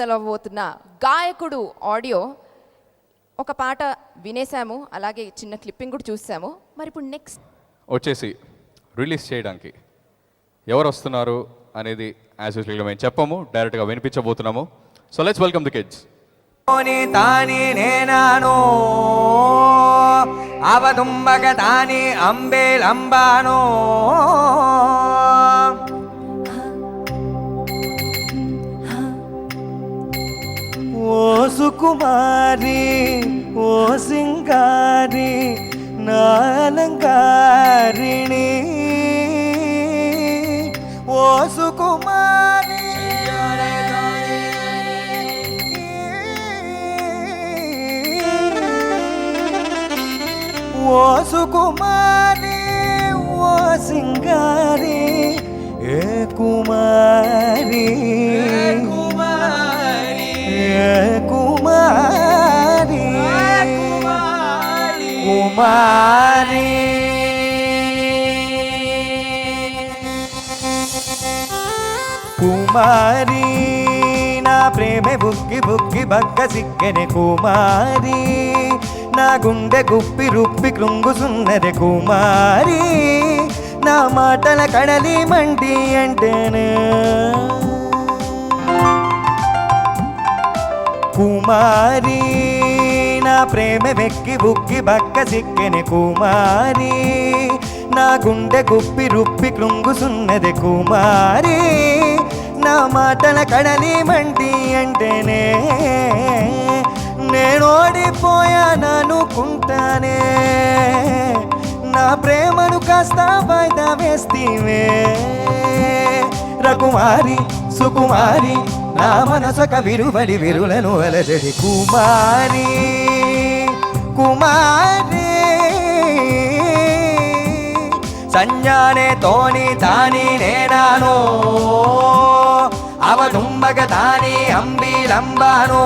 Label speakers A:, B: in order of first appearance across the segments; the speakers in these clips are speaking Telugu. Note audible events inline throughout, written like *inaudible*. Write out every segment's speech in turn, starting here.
A: తెలవబోతున్న గాయకుడు ఆడియో ఒక పాట వినేసాము అలాగే చిన్న క్లిప్పింగ్ కూడా చూసాము. మరి ఇప్పుడు నెక్స్ట్.
B: వచ్చేసి రిలీజ్ చేయడానికి ఎవరు వస్తున్నారు అనేది యాజ్ యూజువల్గా మేము చెప్పము డైరెక్ట్గా వినిపించబోతున్నాము. So let's welcome the kids
C: తాని నేనాను అవదుంబగ తాని అంబేలంబాను ఓ సుకుమారి ఓ సింగారి నాలంకారిణి ఓ సుకుమారి ఓ సుకుమారి ఓ సింగారి ఏ కుమారి. ఏ కుమారి. కుమారి. కుమారి. నా ప్రేమ బుక్కి బుక్కి బక్క సిక్కెనే కుమారి. నా గుండె గుప్పి రుప్పి కృంగుసున్నది కుమారి. నా మాటల కడలి మంటి అంటేనే కుమారి నా ప్రేమ వెక్కి బుక్కి బక్క సిక్కెని కుమారి నా గుండె గుప్పి రుప్పి కృంగుసున్నది కుమారి నా మాటల కడలి మంటి అంటేనే నేను ఓడిపోయాననుకుంటానే నా ప్రేమను కాస్త వాయిదా వేస్తీవే. రకుమారి సుకుమారి నా మనసక విరువలి విరులను అలజడి కుమారి కుమారి. సంజానే తోని తాని నేనాను అవదుంబగ తాని అంబిలంబాను.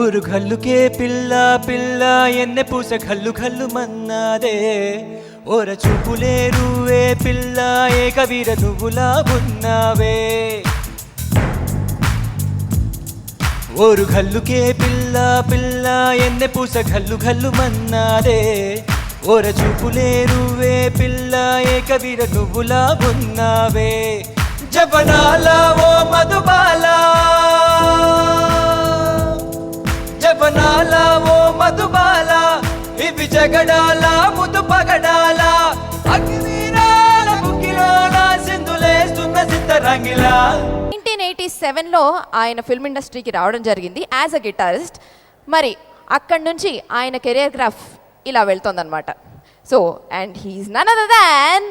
C: ఊరు గల్లుకే పిల్ల పిల్ల ఎన్నె పూస గల్లు గల్లు మన్నాదే ఓర చూపులే ruవే పిల్ల ఏ కవిర నువ్వులా ఉన్నావే ఓరు గల్లుకే పిల్ల పిల్ల ఎన్నె పూస గల్లు గల్లు మన్నాదే ఒర చూపులేరువే పిల్ల ఏ కవిర నువ్వులా ఉన్నావే. జపనాల ఓ మధుబాలా. జపనాల ఓ మధుబాల. ఇవి జగడాల ముదు పగడాల. అగ్నిరాల బుక్కిలోన సింధులేస్తున్న సిద్ధరంగిలా.
A: నైన్టీన్ ఎయిటీ సెవెన్లో ఆయన ఫిల్మ్ ఇండస్ట్రీకి రావడం జరిగింది యాజ్ అ గిటారిస్ట్. మరి అక్కడి నుంచి ఆయన కెరియర్ గ్రాఫ్ ఇలా వెళ్తుందనమాట so and he is none other than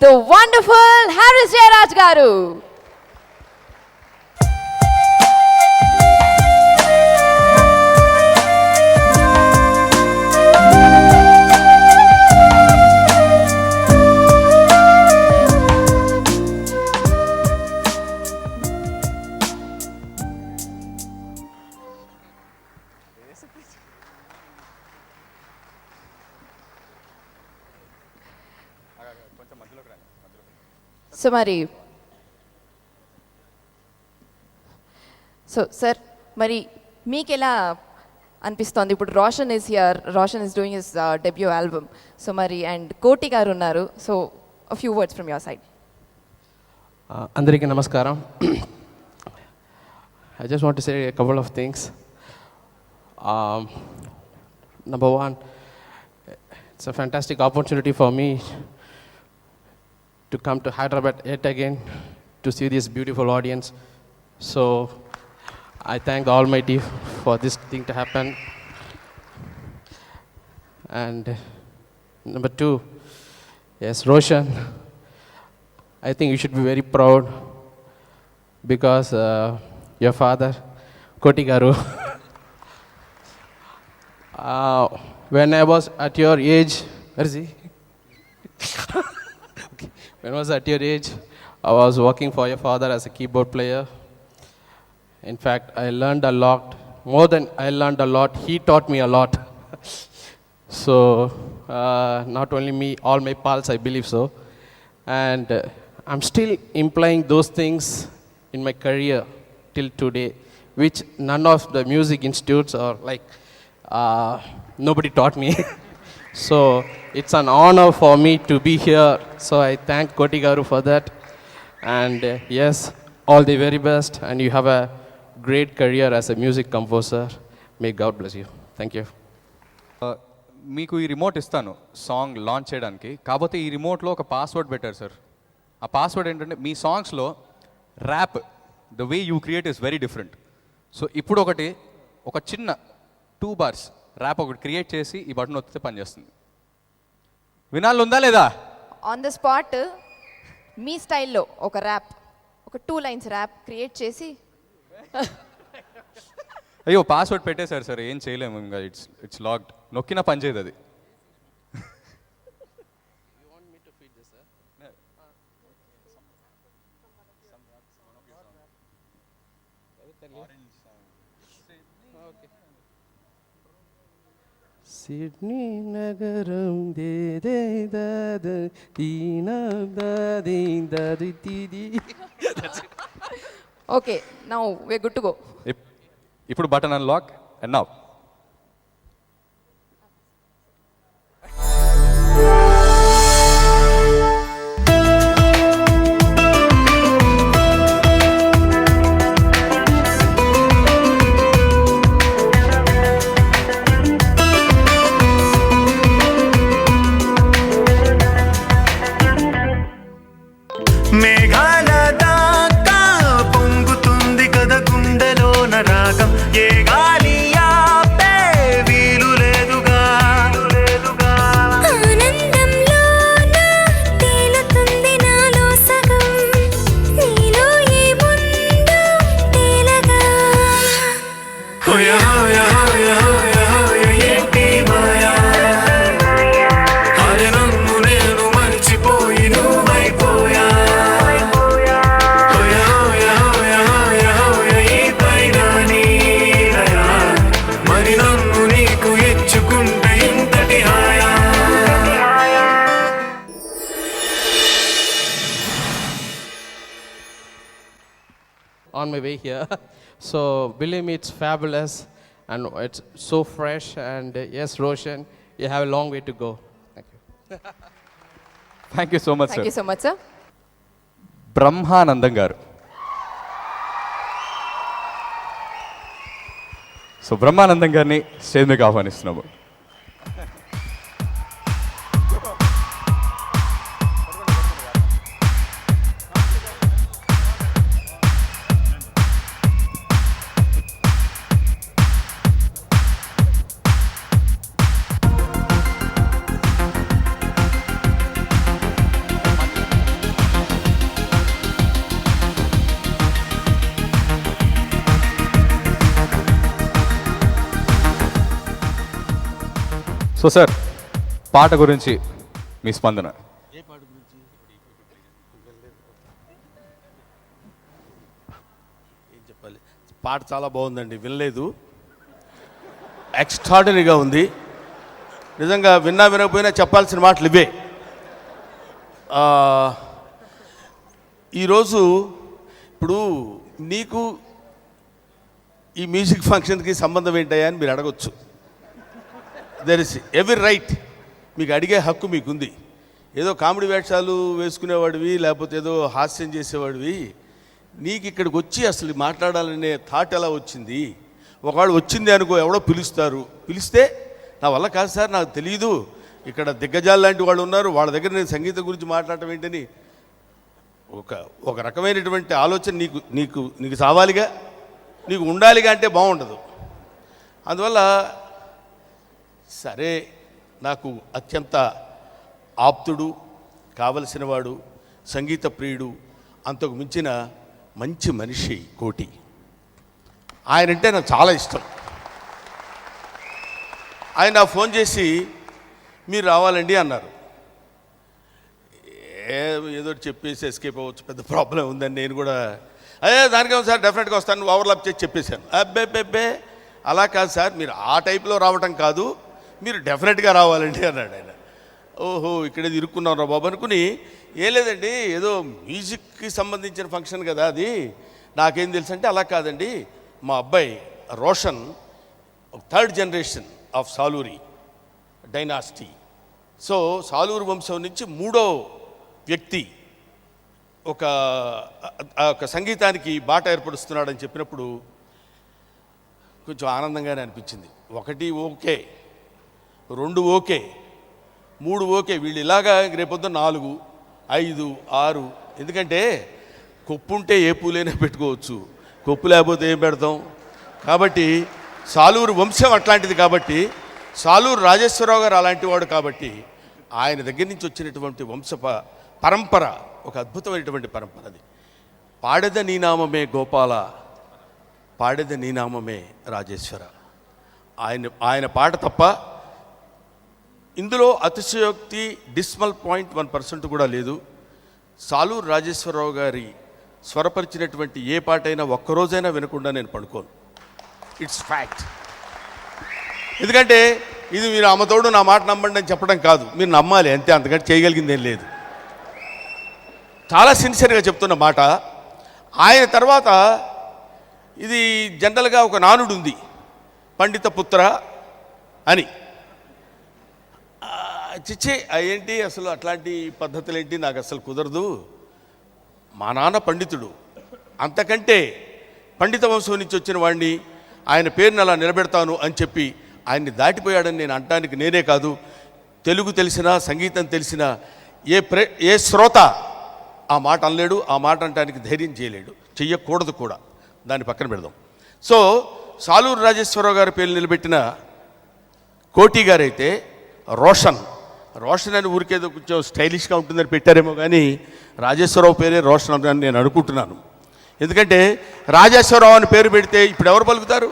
A: the wonderful Harris Jayaraj garu. So మరి సో సార్ మరి మీకు ఎలా అనిపిస్తోంది ఇప్పుడు Roshan is here Roshan is doing his debut album so మరి అండ్ కోటి గారు ఉన్నారు so few words from your side
D: Uh, అందరికీ నమస్కారం. I just want say couple of things number one it's a fantastic opportunity for me to come to Hyderabad yet again to see this beautiful audience. So I thank the Almighty for this thing to happen. And number two, yes, Roshan, I think you should be very proud because uh, your father, Koti Garu, *laughs* uh, when I was at your age, where is he? When I was at your age, I was working for your father as a keyboard player. In fact, I learned a lot. More than I learned a lot, he taught me a lot. *laughs* so, uh, not only me, all my pals, I believe so. And uh, I'm still implying those things in my career till today, which none of the music institutes or like uh, nobody taught me. *laughs* So it's an honour for me to be here so I thank Koti garu for that and as all the very best and you have a great career as a music composer may God bless you thank
B: you మీకు ఈ రిమోట్ ఇస్తాను సాంగ్ లాంచ్ చేయడానికి కాకపోతే ఈ రిమోట్లో ఒక పాస్వర్డ్ పెట్టారు సార్ ఆ పాస్వర్డ్ ఏంటంటే మీ సాంగ్స్లో rap the way you create is very different so ఇప్పుడు ఒకటి ఒక చిన్న టూ బార్స్ ర్యాప్ ఒకటి క్రియేట్ చేసి ఈ బటన్ వస్తే పనిచేస్తుంది వినాలి ఉందా లేదా?
A: ఆన్ ద స్పాట్ మీ స్టైల్లో ఒక ర్యాప్ ఒక టూ లైన్స్ ర్యాప్ క్రియేట్ చేసి.
B: అయ్యో పాస్వర్డ్ పెట్టేశారు సార్ ఏం చేయలేము ఇంకా ఇట్స్ ఇట్స్ లాక్డ్ నొక్కినా పని చేయదు అది.
D: సిడ్నీ నగరం దే దే దద దీన దది దది తిది
A: okay now we good to go
B: ఇప్- ఇప్పుడు button unlock and now
D: on my way here. So believe me, it's fabulous and it's so fresh. And uh, yes, Roshan, you have a long way to go. Thank you.
B: Thank you so much
A: thank
B: sir
A: you so much sir
B: Brahmanandam garu so Brahmanandam గారిని స్టేజ్ మీకు ఆహ్వానిస్తున్నాము సో సార్ పాట గురించి మీ స్పందన.
E: చెప్పాలి? పాట చాలా బాగుందండి వినలేదు. ఎక్స్ట్రాడినరీగా ఉంది. నిజంగా విన్నా వినకపోయినా చెప్పాల్సిన మాటలు ఇవే. ఈరోజు ఇప్పుడు నీకు ఈ మ్యూజిక్ ఫంక్షన్కి సంబంధం ఏంటయ్యా అని మీరు అడగొచ్చు. దెర్ ఇస్ ఎవ్రీ రైట్ మీకు అడిగే హక్కు మీకుంది. ఏదో కామెడీ వేషాలు వేసుకునేవాడివి లేకపోతే ఏదో హాస్యం చేసేవాడివి. నీకు ఇక్కడికి వచ్చి అసలు మాట్లాడాలనే థాట్ ఎలా వచ్చింది? ఒకవేళ వచ్చింది అనుకో ఎవడో పిలుస్తారు. పిలిస్తే నా వల్ల కాదు సార్ నాకు తెలియదు ఇక్కడ దిగ్గజాలు లాంటి వాళ్ళు ఉన్నారు వాళ్ళ దగ్గర నేను సంగీతం గురించి మాట్లాడటం ఏంటని. ఒక ఒక రకమైనటువంటి ఆలోచన నీకు నీకు నీకు సావాలిగా. నీకు ఉండాలిగా అంటే బాగుండదు. అందువల్ల సరే నాకు అత్యంత ఆప్తుడు కావలసినవాడు సంగీత ప్రియుడు అంతకు మించిన మంచి మనిషి కోటి. ఆయనంటే నాకు చాలా ఇష్టం. ఆయన ఫోన్ చేసి మీరు రావాలండి అన్నారు. ఏదో చెప్పేసి ఎస్కేప్ అవ్వచ్చు పెద్ద ప్రాబ్లం ఉందని నేను కూడా అదే దానికేమో సార్? డెఫినెట్గా వస్తాను ఓవర్లాప్ చేసి చెప్పేశాను. అబ్బే అబ్బే అలా కాదు సార్ మీరు ఆ టైప్లో రావటం కాదు. మీరు డెఫినెట్గా రావాలండి అన్నాడు ఆయన. ఓహో ఇక్కడ ఇరుక్కున్నాం రా బాబు అనుకుని ఏం లేదండి ఏదో మ్యూజిక్కి సంబంధించిన ఫంక్షన్ కదా అది. నాకేం తెలుసు అంటే అలా కాదండి. మా అబ్బాయి Roshan third generation of Saluri dynasty. So Saluru వంశం నుంచి మూడో వ్యక్తి ఒక ఒక సంగీతానికి బాట ఏర్పరుస్తున్నాడని చెప్పినప్పుడు కొంచెం ఆనందంగానే అనిపించింది. ఒకటి ఓకే. రెండు ఓకే. మూడు ఓకే. వీళ్ళు ఇలాగా రేపొద్దు నాలుగు ఐదు ఆరు. ఎందుకంటే కొప్పు ఉంటే ఏ పూలైనా పెట్టుకోవచ్చు. కొప్పు లేకపోతే ఏం పెడతాం? కాబట్టి సాలూరు వంశం అట్లాంటిది కాబట్టి సాలూరు రాజేశ్వరరావు గారు అలాంటి వాడు కాబట్టి ఆయన దగ్గర నుంచి వచ్చినటువంటి వంశ పరంపర ఒక అద్భుతమైనటువంటి పరంపర అది. పాడెద నీనామమే గోపాల పాడెద నీనామమే రాజేశ్వర. ఆయన ఆయన పాట తప్ప ఇందులో అతిశయోక్తి డిస్మల్ పాయింట్ వన్ పర్సెంట్ కూడా లేదు. సాలూరు రాజేశ్వరరావు గారి స్వరపరిచినటువంటి ఏ పాటైనా ఒక్కరోజైనా వినకుండా నేను పడుకోను. ఇట్స్ ఫ్యాక్ట్ ఎందుకంటే ఇది మీరు అమ్మతోడు నా మాట నమ్మండి అని చెప్పడం కాదు. మీరు నమ్మాలి అంతే. అంతకంటే చేయగలిగింది ఏం లేదు. చాలా సిన్సియర్గా చెప్తున్న మాట. ఆయన తర్వాత ఇది జనరల్గా ఒక నానుడు ఉంది పండిత పుత్ర అని. చిచ్చే అయ్యేంటి ఏంటి అసలు అట్లాంటి పద్ధతులు ఏంటి నాకు అసలు కుదరదు. మా నాన్న పండితుడు. అంతకంటే పండిత వంశం నుంచి వచ్చిన వాడిని ఆయన పేరుని అలా నిలబెడతాను అని చెప్పి ఆయన్ని దాటిపోయాడని నేను అంటానికి నేనే కాదు. తెలుగు తెలిసిన సంగీతం తెలిసిన ఏ ప్రే ఏ శ్రోత ఆ మాట అనలేడు ఆ మాట అంటానికి ధైర్యం చేయలేడు. చెయ్యకూడదు కూడా. దాన్ని పక్కన పెడదాం. సో సాలూరు రాజేశ్వరరావు గారి పేరు నిలబెట్టిన కోటి గారైతే రోషన్. రోషన్ అని ఊరికేదో కొంచెం స్టైలిష్గా ఉంటుందని పెట్టారేమో కానీ రాజేశ్వరరావు పేరే రోషన్ అని నేను అనుకుంటున్నాను. ఎందుకంటే రాజేశ్వరరావు అని పేరు పెడితే ఇప్పుడు ఎవరు పలుకుతారు?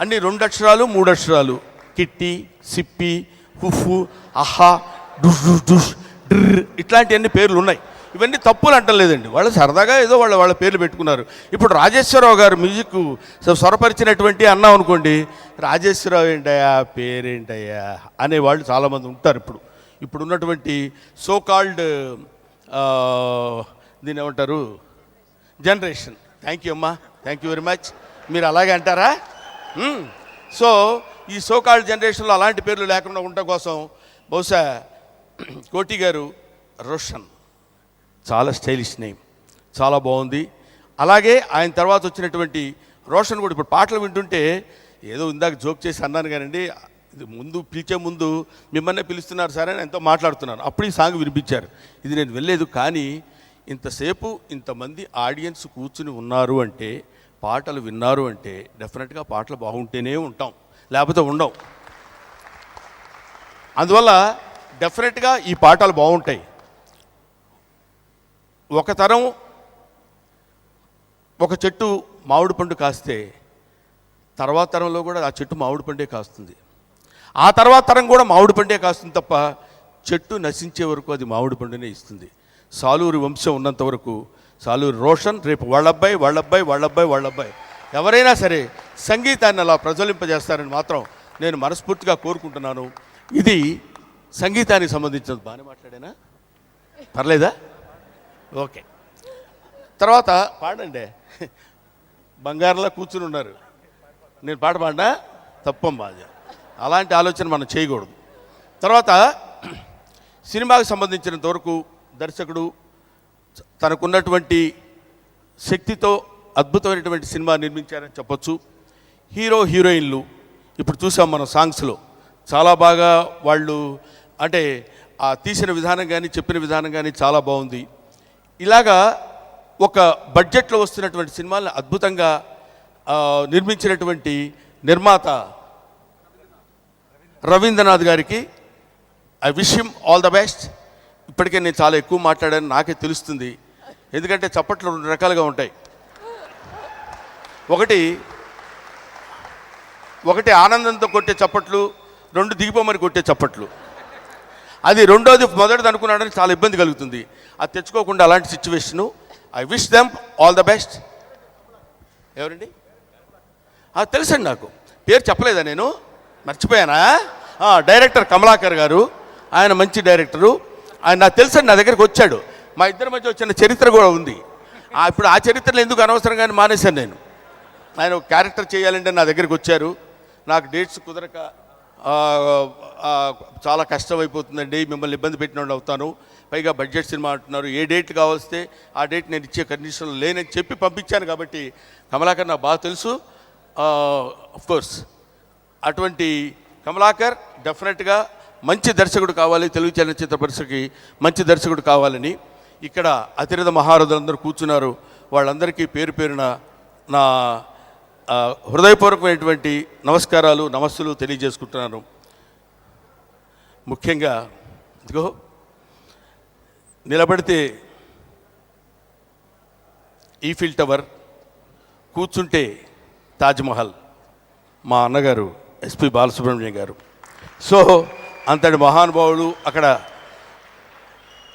E: అన్ని రెండు అక్షరాలు మూడు అక్షరాలు. కిట్టి సిప్పి హుఫు అహా డుష్ డుష్ డ్ర్ ఇట్లాంటి అన్ని పేర్లు ఉన్నాయి. ఇవన్నీ తప్పులు అంటలేదండి వాళ్ళు సరదాగా ఏదో వాళ్ళ వాళ్ళ పేర్లు పెట్టుకున్నారు. ఇప్పుడు రాజేశ్వరరావు గారు మ్యూజిక్ స్వరపరిచినటువంటి అన్నాం అనుకోండి రాజేశ్వరరావు ఏంటయ్యా పేరేంటయ్యా అనేవాళ్ళు చాలామంది ఉంటారు ఇప్పుడు. ఇప్పుడు ఉన్నటువంటి సో కాల్డ్ దీని ఏమంటారు జనరేషన్ థ్యాంక్ యూ అమ్మా. థ్యాంక్ యూ వెరీ మచ్ మీరు అలాగే అంటారా? Hmm. సో ఈ సోకాల్ జనరేషన్లో అలాంటి పేర్లు లేకుండా ఉండటం కోసం బహుశా కోటి గారు రోషన్. చాలా స్టైలిష్ నేమ్. చాలా బాగుంది. అలాగే ఆయన తర్వాత వచ్చినటువంటి రోషన్ కూడా ఇప్పుడు పాటలు వింటుంటే ఏదో ఇందాక జోక్ చేసి అన్నాను కానండి ఇది ముందు పిలిచే ముందు మిమ్మల్ని పిలుస్తున్నారు సార్ అని ఎంతో మాట్లాడుతున్నాను అప్పుడు ఈ సాంగ్ వినిపించారు. ఇది నేను వెళ్ళలేదు కానీ ఇంతసేపు ఇంతమంది ఆడియన్స్ కూర్చుని ఉన్నారు అంటే పాటలు విన్నారు అంటే డెఫినెట్గా పాటలు బాగుంటేనే ఉంటాం లేకపోతే ఉండం అందువల్ల డెఫినెట్గా ఈ పాటలు బాగుంటాయి. ఒక తరం ఒక చెట్టు మామిడి పండు కాస్తే తర్వాత తరంలో కూడా ఆ చెట్టు మామిడి పండే కాస్తుంది. ఆ తర్వాత తరం కూడా మామిడి పండే కాస్తుంది తప్ప చెట్టు నశించే వరకు అది మామిడి పండునే ఇస్తుంది. సాలూరి వంశం ఉన్నంత వరకు సాలూరి రోషన్ రేపు వాళ్ళబ్బాయి వాళ్ళబ్బాయి వాళ్ళబ్బాయి వాళ్ళబ్బాయి. ఎవరైనా సరే సంగీతాన్ని అలా ప్రజ్వలింపజేస్తారని మాత్రం నేను మనస్ఫూర్తిగా కోరుకుంటున్నాను. ఇది సంగీతానికి సంబంధించినది. బాగానే మాట్లాడేనా? పర్లేదా? ఓకే. తర్వాత పాడండి. బంగారులా కూర్చుని ఉన్నారు. నేను పాట పాడినా? తప్పం అది అలాంటి ఆలోచన మనం చేయకూడదు. తర్వాత సినిమాకి సంబంధించినంత వరకు దర్శకుడు తనకున్నటువంటి శక్తితో అద్భుతమైనటువంటి సినిమా నిర్మించారని చెప్పొచ్చు. హీరో హీరోయిన్లు ఇప్పుడు చూసాం మనం సాంగ్స్లో చాలా బాగా వాళ్ళు అంటే ఆ తీసిన విధానం కానీ చెప్పిన విధానం కానీ చాలా బాగుంది. ఇలాగా ఒక బడ్జెట్లో వస్తున్నటువంటి సినిమాలను అద్భుతంగా నిర్మించినటువంటి నిర్మాత రవీంద్రనాథ్ గారికి I wish him all the best. ఇప్పటికే నేను చాలా ఎక్కువ మాట్లాడాను నాకే తెలుస్తుంది. ఎందుకంటే చప్పట్లు రెండు రకాలుగా ఉంటాయి. ఒకటి ఒకటి ఆనందంతో కొట్టే చప్పట్లు రెండు దిగిపోమని కొట్టే చప్పట్లు. అది రెండోది మొదటిది అనుకున్నాడని చాలా ఇబ్బంది కలుగుతుంది. అది తెచ్చుకోకుండా అలాంటి situation I wish them all the best. ఎవరండి? ఆ, తెలుసండి నాకు. పేరు చెప్పలేదా నేను? మర్చిపోయానా? డైరెక్టర్ కమలాకర్ గారు ఆయన మంచి డైరెక్టరు. ఆయన నాకు తెలుసండి నా దగ్గరికి వచ్చాడు. మా ఇద్దరి మధ్య వచ్చిన చరిత్ర కూడా ఉంది. ఇప్పుడు ఆ చరిత్రలో ఎందుకు అనవసరంగానే మానేశాను నేను? ఆయన ఒక క్యారెక్టర్ చేయాలంటే నా దగ్గరికి వచ్చారు. నాకు డేట్స్ కుదరక చాలా కష్టం అయిపోతుందండి మిమ్మల్ని ఇబ్బంది పెట్టిన అవుతాను. పైగా బడ్జెట్ సినిమా అంటున్నారు. ఏ డేట్ కావాల్స్తే ఆ డేట్ నేను ఇచ్చే కండిషన్లో లేనని చెప్పి పంపించాను కాబట్టి కమలాకర్ నాకు బాగా తెలుసు. కోర్స్ అటువంటి కమలాకర్ డెఫినెట్గా మంచి దర్శకుడు కావాలి తెలుగు చలనచిత్ర పరిశ్రమకి మంచి దర్శకుడు కావాలని. ఇక్కడ అతిరథ మహారథులందరూ కూర్చున్నారు. వాళ్ళందరికీ పేరు పేరున నా హృదయపూర్వకమైనటువంటి నమస్కారాలు నమస్సులు తెలియజేసుకుంటున్నాను. ముఖ్యంగా ఇదిగో నిలబడితే ఈఫిల్ టవర్ కూర్చుంటే తాజ్మహల్. మా అన్నగారు ఎస్పి బాలసుబ్రహ్మణ్యం గారు. సో అంతటి మహానుభావుడు అక్కడ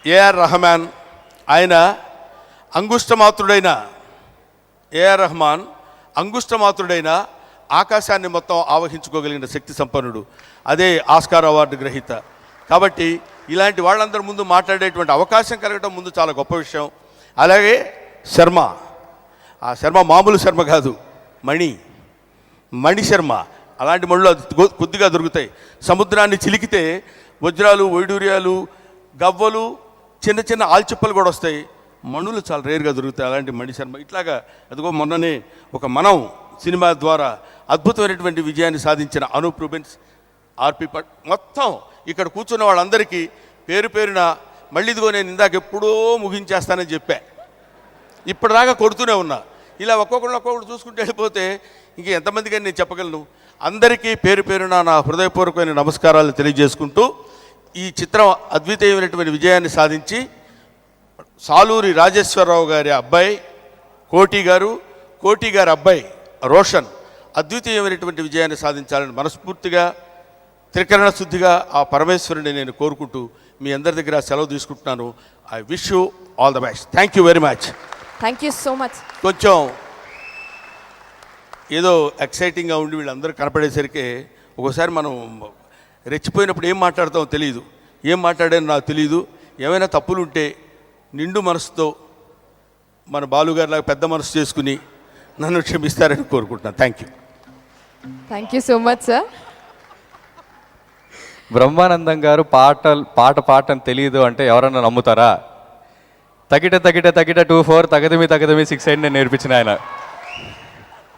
E: ఏఆర్ రహమాన్ ఆయన అంగుష్టమాత్రుడైన ఏఆర్ రహమాన్ అంగుష్టమాత్రుడైన ఆకాశాన్ని మొత్తం ఆవహించుకోగలిగిన శక్తి సంపన్నుడు అదే ఆస్కార్ అవార్డు గ్రహీత. కాబట్టి ఇలాంటి వాళ్ళందరి ముందు మాట్లాడేటువంటి అవకాశం కలగడం ముందు చాలా గొప్ప విషయం. అలాగే శర్మ. ఆ శర్మ మామూలు శర్మ కాదు మణి. మణి శర్మ. అలాంటి మళ్ళు అది కొద్దిగా దొరుకుతాయి. సముద్రాన్ని చిలికితే వజ్రాలు వైడూర్యాలు గవ్వలు చిన్న చిన్న ఆల్చిప్పలు కూడా వస్తాయి. మణులు చాలా రేరుగా దొరుకుతాయి అలాంటి మణి శర్మ. ఇట్లాగా అదిగో మొన్ననే ఒక మనం సినిమా ద్వారా అద్భుతమైనటువంటి విజయాన్ని సాధించిన అనూప్ రూబెన్స్ ఆర్పి పట్ మొత్తం ఇక్కడ కూర్చున్న వాళ్ళందరికీ పేరు పేరున మళ్ళీ ఇదిగో నేను ఇందాక ఎప్పుడో ముగించేస్తానని చెప్పా. ఇప్పటిదాకా కొడుతూనే ఉన్నా. ఇలా ఒక్కొక్కరు ఒక్కొక్కరు చూసుకుంటూ వెళ్ళిపోతే ఇంక ఎంతమందికి నేను చెప్పగలను? అందరికీ పేరు పేరున నా హృదయపూర్వకమైన నమస్కారాలు తెలియజేసుకుంటూ ఈ చిత్రం అద్వితీయమైనటువంటి విజయాన్ని సాధించి సాలూరి రాజేశ్వరరావు గారి అబ్బాయి కోటి గారు కోటి గారి అబ్బాయి రోషన్ అద్వితీయమైనటువంటి విజయాన్ని సాధించాలని మనస్ఫూర్తిగా త్రికరణ శుద్ధిగా ఆ పరమేశ్వరుని నేను కోరుకుంటూ మీ అందరి దగ్గర సెలవు తీసుకుంటున్నాను. I wish you all the best thank you very much
A: thank you so much
E: కొంచెం ఏదో ఎక్సైటింగ్గా ఉండి వీళ్ళందరూ కనపడేసరికి ఒకసారి మనం రెచ్చిపోయినప్పుడు ఏం మాట్లాడతామో తెలియదు ఏం మాట్లాడానో నాకు తెలియదు ఏమైనా తప్పులు ఉంటే నిండు మనసుతో మన బాలుగారిలాగా పెద్ద మనసు చేసుకుని నన్ను క్షమిస్తారని కోరుకుంటున్నాను. Thank you
A: thank you so much sir
B: Brahmanandam garu పాటలు పాట పాటని తెలియదు అంటే ఎవరన్నా నమ్ముతారా? తగిట తగిట తగిట టూ ఫోర్ తగదమి తగదమి సిక్స్ ఎయిట్ నేను నేర్పించిన ఆయన.